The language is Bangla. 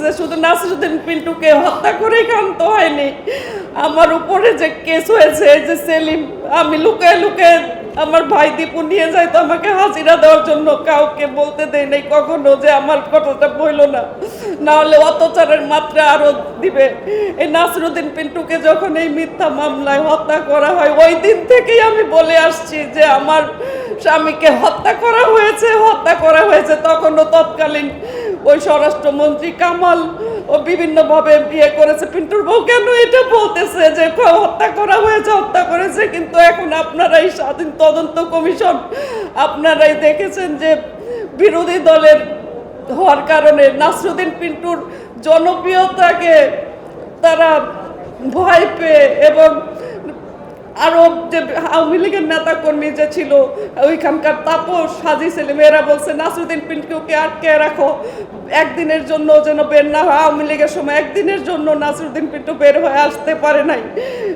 শুধু নাসিরুদ্দিন পিন্টুকে হত্যা করেই ক্ষান্ত হয়নি, আমার উপরে যে কেস হয়েছে যে সেলিম, আমি লুকায় লুকায় আমার ভাই দীপু নিয়ে যায় তো আমাকে হাজিরা দেওয়ার জন্য কাউকে বলতে দেয় নাই কখনো যে আমার কথাটা বইল না। না হলে অত্যাচারের মাত্রা আরও দিবে। এই নাসিরুদ্দিন পিন্টুকে যখন এই মিথ্যা মামলায় হত্যা করা হয়, ওই দিন থেকেই আমি বলে আসছি যে আমার স্বামীকে হত্যা করা হয়েছে, হত্যা করা হয়েছে, তখনও তৎকালীন ওই স্বরাষ্ট্রমন্ত্রী কামাল ও বিভিন্নভাবে বিয়ে করেছে। পিন্টুর বউ কেন এটা বলতেছে যে হত্যা করা হয়েছে, হত্যা করেছে? কিন্তু এখন আপনারাই স্বাধীন তদন্ত কমিশন, আপনারাই দেখেছেন যে বিরোধী দলের হওয়ার কারণে নাসরুদ্দিন পিন্টুর জনপ্রিয়তাকে তারা ভয় পেয়ে এবং আরও যে আওয়ামী লীগের নেতা কর্মী যে ছিল, ওইখানকার তাপস হাজি সেলিম এরা বলছে, নাসরুদ্দিন পিন্টুকে আটকে রাখো। একদিনের জন্য যেন বের না হয়, আওয়ামী লীগের সময় একদিনের জন্য নাসরুদ্দিন পিন্টু বের হয়ে আসতে পারে নাই।